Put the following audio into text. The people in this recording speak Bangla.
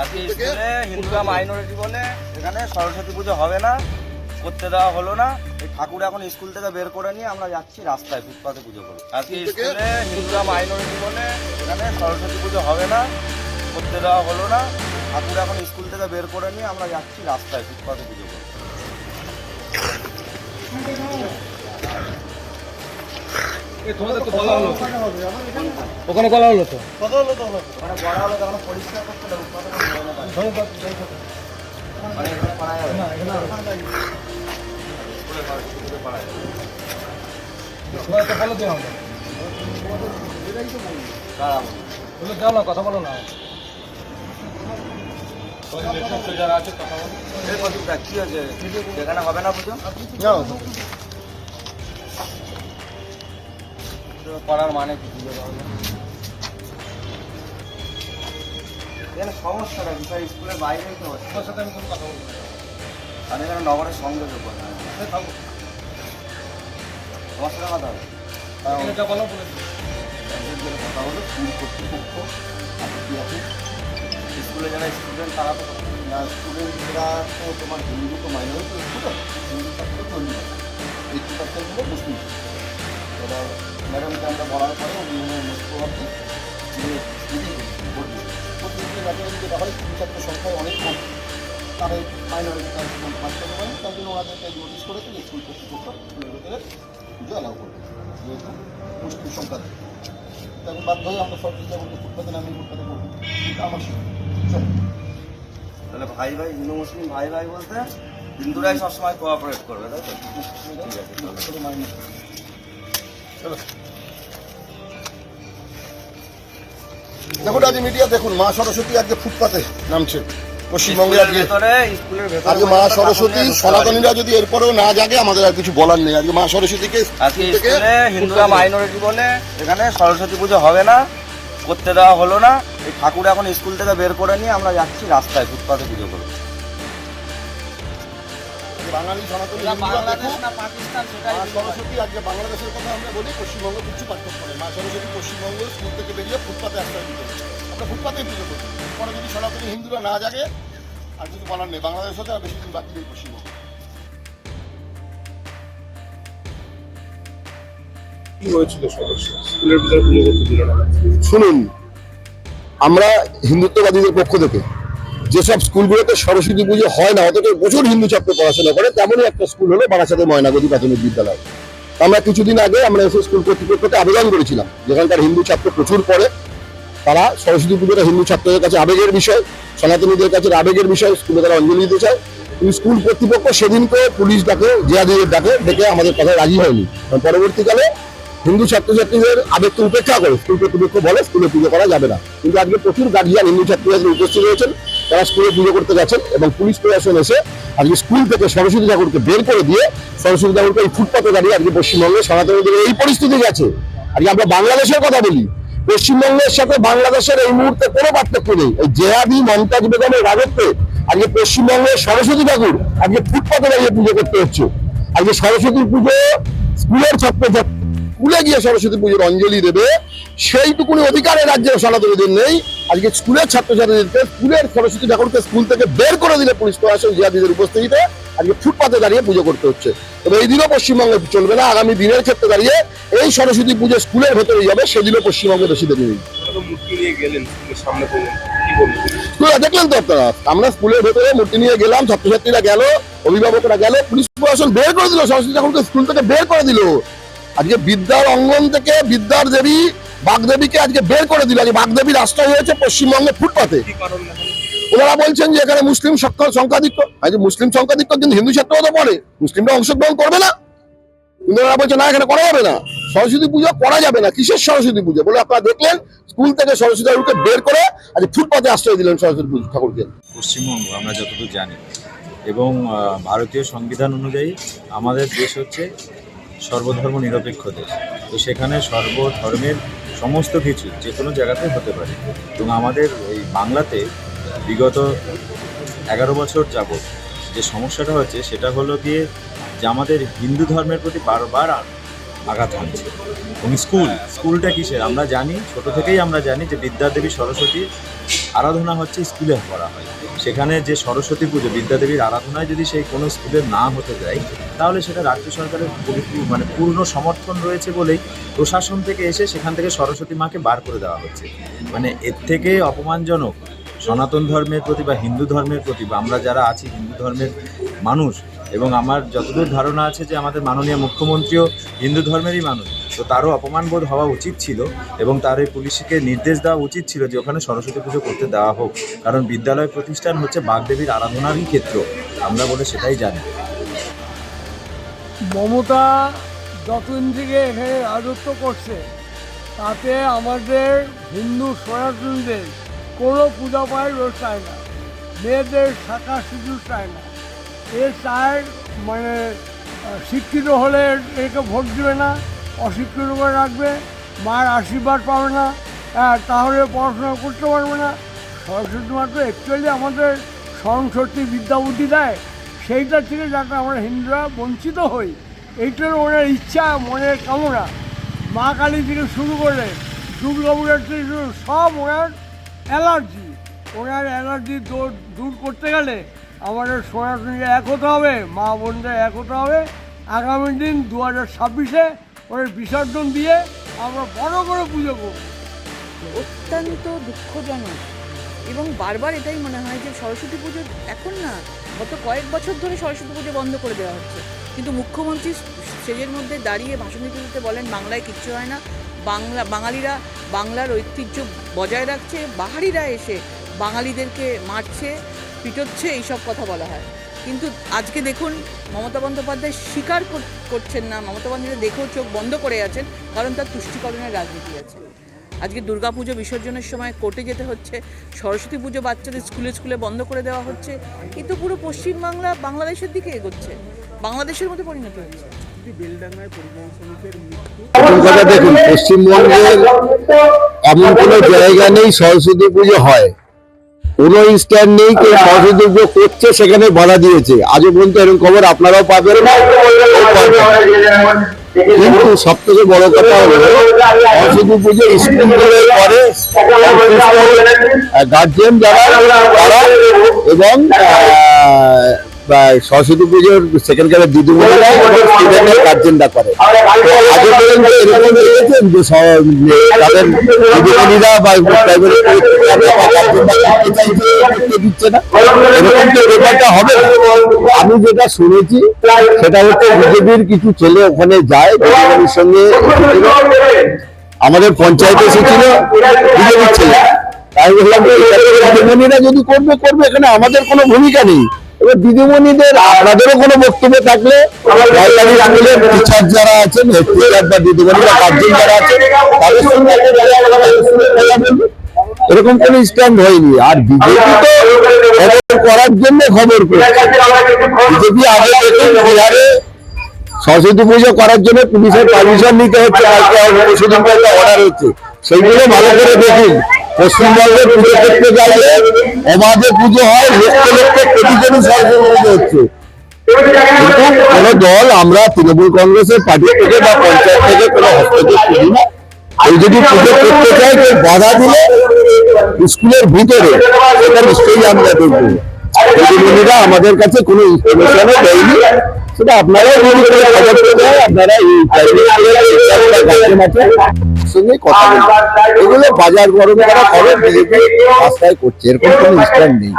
আজকে স্কুল হিন্দুরা মাইনরিটি বলে, এখানে সরস্বতী পুজো হবে না, করতে দেওয়া হলো না। এই ঠাকুর এখন স্কুল থেকে বের করে নিয়ে আমরা যাচ্ছি রাস্তায় ফুটপাতে পুজো করব আজকে? স্কুলে হিন্দুরা মাইনরিটি বলে, এখানে সরস্বতী পুজো হবে না, করতে দেওয়া হলো না। ঠাকুর এখন স্কুল থেকে বের করে নিয়ে আমরা যাচ্ছি রাস্তায় ফুটপাতে পুজো করব ওখানে বলা হলো তো। মানে বড় হলো তখন পরিষ্কার করতে দেবো কত করে নেবে? মানে এখানে করা করার মানে কি? এখানে সমস্যাটা কি? স্যার স্কুলের বাইরেই তো হচ্ছে সাথে আমি কোনো কথা বলব। আমি এখানে নগরের সঙ্গে যোগ করলাম এই থাকো। তোমার সাথে কথা হবে। যা বলো বলে কথা হলো স্কুল কর্তৃপক্ষ আর কি আছে? স্কুলে যারা স্টুডেন্ট তারা তো স্টুডেন্টরা তো তোমার হিন্দু তো মাইনরিটি স্টুডেন্ট ছাত্র সংখ্যায় অনেক কম। তারা মাইনরিটি ট্রান্সফর্ম মানতে পারে। তার জন্য ওনাদেরকে নোটিশ করেছে যে স্কুল কর্তৃপক্ষ ভেতরে পুজো অ্যালাউ করবে। যেহেতু মুসলিম তখন বাধ্য হয়ে আমরা সব চিন্তা করব ফুটপাতে নামিয়ে ফুটপাতে করব এটা আমার চলো। তাহলে ভাই ভাই হিন্দু মুসলিম ভাই ভাই বলতে হিন্দুরাই সবসময় কোঅপারেট করবে তাই তো? ঠিক আছে তাহলে। দেখুন আজ মিডিয়া দেখুন মা সরস্বতী আজকে ফুটপাতে নামছে। পশ্চিমবঙ্গে আজকে। আজকে মা সরস্বতী ঠাকুর সনাতনীরা যদি এরপরেও না জাগে আমাদের আর কিছু বলার নেই। আজকে মা সরস্বতীকে হিন্দুরা মাইনরিটি বলে এখানে সরস্বতী পুজো হবে না করতে দেওয়া হলো না। এই ঠাকুর এখন স্কুল থেকে বের করে নিয়ে আমরা যাচ্ছি রাস্তায় ফুটপাতে পুজো করব। বাঙালি সনাতনী সরস্বতী আজকে বাংলাদেশের কথা আমরা বলি পশ্চিমবঙ্গ কিছু পার্থক্য নেই মা সরস্বতী পশ্চিমবঙ্গ স্কুল থেকে বেরিয়ে ফুটপাতে আশ্রয় দিতে আমরা ফুটপাতেই পুজো করি। পরে যদি সনাতনী হিন্দুরা না জাগে আর কিছু বলার নেই। বাংলাদেশ হতে আর বেশি দিন বাকি নেই পশ্চিমবঙ্গ। শুনুন আমরা হিন্দুত্ববাদীদের পক্ষ থেকে যেসব স্কুলগুলোতে সরস্বতী পুজো হয় না, অথচ প্রচুর হিন্দু ছাত্র পড়াশোনা করে, তেমনই একটা স্কুল হলো বারাসাতে ময়নাগতি প্রাথমিক বিদ্যালয়। আমরা কিছুদিন আগে আমরা এসে স্কুল কর্তৃপক্ষকে আবেদন করেছিলাম যেখানকার হিন্দু ছাত্র প্রচুর পড়ে। তারা সরস্বতী পুজোটা হিন্দু ছাত্রদের কাছে আবেগের বিষয়, সনাতনীদের কাছে আবেগের বিষয়, স্কুলে তারা অঞ্জলি দিতে চায়। স্কুল কর্তৃপক্ষ সেদিনকে পুলিশ ডাকে জিয়াদিদের ডাকে, ডেকে আমাদের কথা রাজি হয়নি। পরবর্তীকালে হিন্দু ছাত্রছাত্রীদের আবেগকে উপেক্ষা করে, স্কুল কর্তৃপক্ষ বলে স্কুলে পুজো করা যাবে না। কিন্তু আজকে প্রচুর গার্জিয়ান হিন্দু ছাত্রছাত্রী উপস্থিত রয়েছেন। তারা স্কুলে পুজো করতে গেছেন এবং পুলিশ প্রশাসন এসে আজকে স্কুল থেকে সরস্বতী ঠাকুরকে বের করে দিয়ে সরস্বতী ঠাকুরকে এই ফুটপাতে দাঁড়িয়ে আজকে পশ্চিমবঙ্গে সনাতনীদের এই পরিস্থিতি গেছে। আজকে আমরা বাংলাদেশের কথা বলি। পশ্চিমবঙ্গের সাথে বাংলাদেশের এই মুহূর্তে কোনো পার্থক্য নেই। এই জেহাদি, মমতাজ বেগমের রাজত্বে আজকে পশ্চিমবঙ্গের সরস্বতী ঠাকুর আজকে ফুটপাতে দাঁড়িয়ে পুজো করতে হচ্ছে। আজকে সরস্বতী পুজো স্কুলের ছাত্র স্কুলে গিয়ে সরস্বতী পুজোর অঞ্জলি দেবে, সেইটুকুনি অধিকার এই রাজ্যের সনাতনীদের নেই। আজকে স্কুলের ছাত্রছাত্রীদেরকে স্কুলের সরস্বতী ঠাকুরকে স্কুল থেকে বের করে দিলে পুলিশ প্রশাসন জিয়াদিদের উপস্থিতিতে আজকে ফুটপাতে দাঁড়িয়ে পুজো করতে হচ্ছে। তবে এই দিনও পশ্চিমবঙ্গে চলবে না, আগামী দিনের ক্ষেত্রে দাঁড়িয়ে এই সরস্বতী পুজো স্কুলের ভেতরে যাবে সেদিনও পশ্চিমবঙ্গে বেশি দেরি নেই। দেখলেন তো আপনারা, আমরা স্কুলের ভেতরে মূর্তি নিয়ে গেলাম, ছাত্রছাত্রীরা গেল, অভিভাবকরা গেল, পুলিশ প্রশাসন বের করে দিল, সরস্বতী ঠাকুরকে স্কুল থেকে বের করে দিল। আজকে বিদ্যার অঙ্গন থেকে বিদ্যার দেবী, বাগদেবীকে আজকে বের করে দিল। আজকে বাগদেবীর আশ্রয় হয়েছে পশ্চিমবঙ্গে ফুটপাতে। ওনারা বলছেন যে এখানে মুসলিম সংখ্যা সংখ্যাধিক্য, আজকে মুসলিম সংখ্যাধিক্য কিন্তু হিন্দু ছাত্রও তো পড়ে মুসলিমরা অংশগ্রহণ করবে না। ওনারা বলছে না, এখানে করা যাবে না। সরস্বতী পুজো করা যাবে না, কিসের সরস্বতী পুজো? বলে আপনারা দেখলেন, স্কুল থেকে সরস্বতী ঠাকুরকে বের করে আজ ফুটপাতে আশ্রয় দিলেন সরস্বতী পুজো ঠাকুরকে। পশ্চিমবঙ্গ, আমরা যতটুকু জানি। এবং ভারতীয় সংবিধান অনুযায়ী আমাদের দেশ হচ্ছে সর্বধর্ম নিরপেক্ষ দেশ। তো সেখানে সর্বধর্মের সমস্ত কিছু যে কোনো জায়গাতে হতে পারে। এবং আমাদের এই বাংলাতে বিগত এগারো বছর যাবৎ যে সমস্যাটা হচ্ছে, সেটা হলো গিয়ে যে আমাদের হিন্দু ধর্মের প্রতি বারবার আঘাত হানছে। এবং স্কুল, স্কুলটা কিসের? আমরা জানি, ছোট থেকেই আমরা জানি যে বিদ্যাদেবী সরস্বতী আরাধনা হচ্ছে স্কুলে করা হয়। সেখানে যে সরস্বতী পুজো, বিদ্যাদেবীর আরাধনায় যদি সেই কোনো স্কুলে না হতে যায় তাহলে সেটা রাজ্য সরকারের মানে পূর্ণ সমর্থন রয়েছে বলেই প্রশাসন থেকে এসে সেখান থেকে সরস্বতী মাকে বার করে দেওয়া হচ্ছে। মানে এর থেকে অপমানজনক সনাতন ধর্মের প্রতি বা হিন্দু ধর্মের প্রতি বা আমরা যারা আছি হিন্দু ধর্মের মানুষ এবং আমার যতদূর ধারণা আছে যে আমাদের মাননীয় মুখ্যমন্ত্রীও হিন্দু ধর্মেরই মানুষ তো তারও অপমান বোধ হওয়া উচিত ছিল এবং তার এই পুলিশকে নির্দেশ দেওয়া উচিত ছিল যে ওখানে সরস্বতী পুজো করতে দেওয়া হোক। কারণ বিদ্যালয় প্রতিষ্ঠান হচ্ছে বাগদেবীর আরাধনারই ক্ষেত্র। আমরা বলে সেটাই জানি। মমতা যতদিন থেকে এখানে রাজত্ব করছে, তাতে আমাদের হিন্দু সনাতনীদের কোনো পূজা পায় রোজ চায় না। মেয়েদের শাখা সিঁদুর চায় না। এ চায় মানে শিক্ষিত হলে একে ভোট দেবে না। অশিক্ষিত করে রাখবে মার আশীর্বাদ পাবে না হ্যাঁ, তাহলে পড়াশোনা করতে পারবে না। সরস্বতী মাত্র অ্যাকচুয়ালি আমাদের স্মরণশক্তি বিদ্যা বুদ্ধি দেয়। সেইটা থেকে যাতে আমরা হিন্দুরা বঞ্চিত হই এইটার ওনার ইচ্ছা মনের কামনা। মা কালী থেকে শুরু করে দুর্গা পূজার থেকে সব ওনার অ্যালার্জি ওনার অ্যালার্জি দূর করতে গেলে আমাদের সনাতনীরা এক হতে হবে মা বোনদের এক হতে হবে। আগামী দিন দু হাজার ছাব্বিশে ওদের বিসর্জন দিয়ে আমরা বড় বড় পুজো করব। অত্যন্ত দুঃখজনক। এবং বারবার এটাই মনে হয় যে সরস্বতী পুজো এখন না, গত কয়েক বছর ধরে সরস্বতী পুজো বন্ধ করে দেওয়া হচ্ছে। কিন্তু মুখ্যমন্ত্রী স্টেজের মধ্যে দাঁড়িয়ে ভাষণ দিতে দিতে বলেন, বাংলায় কিচ্ছু হয় না। বাংলা, বাঙালিরা বাংলার ঐতিহ্য বজায় রাখছে বাহারিরা এসে বাঙালিদেরকে মারছে, পিটোচ্ছে, এইসব কথা বলা হয়। কিন্তু আজকে দেখুন মমতা বন্দ্যোপাধ্যায় স্বীকার করছেন না। মমতা বন্দ্যোপাধ্যায় দেখেও চোখ বন্ধ করে আছেন কারণ তার তুষ্টিকরণের রাজনীতি আছে। আজকে দুর্গাপুজো বিসর্জনের সময় কোর্টে যেতে হচ্ছে সরস্বতী পুজো বাচ্চাদের স্কুলে স্কুলে বন্ধ করে দেওয়া হচ্ছে। এ তো পুরো পশ্চিমবাংলা বাংলাদেশের দিকে এগোচ্ছে বাংলাদেশের মধ্যে পরিণত হচ্ছে দেখুন পশ্চিমবঙ্গের এমন কোনো জায়গা নেই সরস্বতী পুজো হয়। কোনো স্ট্যান্ড নেই কেউ সহযোগ্য করছে সেখানে বাধা দিয়েছে। আজও পর্যন্ত এরকম খবর আপনারাও পাবেন। কিন্তু সব থেকে বড় কথা হলো সরস্বতী পুজো স্কুলগুলো করে গার্জিয়ান যারা এবং আহ, বা সরস্বতী পুজোর দিদিমণিরা স্টুডেন্টের গার্জেনরা করে আগে পর্যন্ত এরকম দেখেছেন যে তাদের দিদিমণিরা বা দিচ্ছে না এরকম তো ব্যাপারটা হবে আমি যেটা শুনেছি সেটা হচ্ছে বিজেপির কিছু ছেলে ওখানে যায় দিদিমণির সঙ্গে আমাদের পঞ্চায়েতে এসেছিল বিজেপির ছেলে তাই বললাম দিদিমণিরা যদি করবে করবে এখানে আমাদের কোনো ভূমিকা নেই এবার দিদিমণিদের আপনাদেরও কোনো বক্তব্য থাকলে টিচার যারা আছেন বা গার্জেন যারা আছেন, তাদের সঙ্গে। এরকম কোনো স্ট্যান্ড হয়নি। আর বিজেপি তো খবর করার জন্য খবর বিজেপি আগে সরস্বতী পুজো করার জন্য পুলিশের পারমিশন নিতে হচ্ছে অর্ডার হচ্ছে। সেইগুলো ভালো করে দেখুন। পশ্চিমবঙ্গে পুজো অবাধে পুজো হয়, লক্ষ লক্ষ কোনো দল আমরা তৃণমূল কংগ্রেসের পার্টি থেকে বা পঞ্চায়েত থেকে কোনো হস্তক্ষেপ করি না। কেউ যদি পুজো করতে চায়, কেউ বাধা দিলে স্কুলের ভিতরে, সেটা নিশ্চয়ই আমরা দেখব। আমাদের কাছে কোনো ইনফরমেশনও দেয়নি। সেটা আপনারাই আপনারা সঙ্গে কথা বলবেন এগুলো বাজার গরম করা খবর বিজেপি রাস্তায় করছে এরকম কোনো স্ট্যান্ড নেই।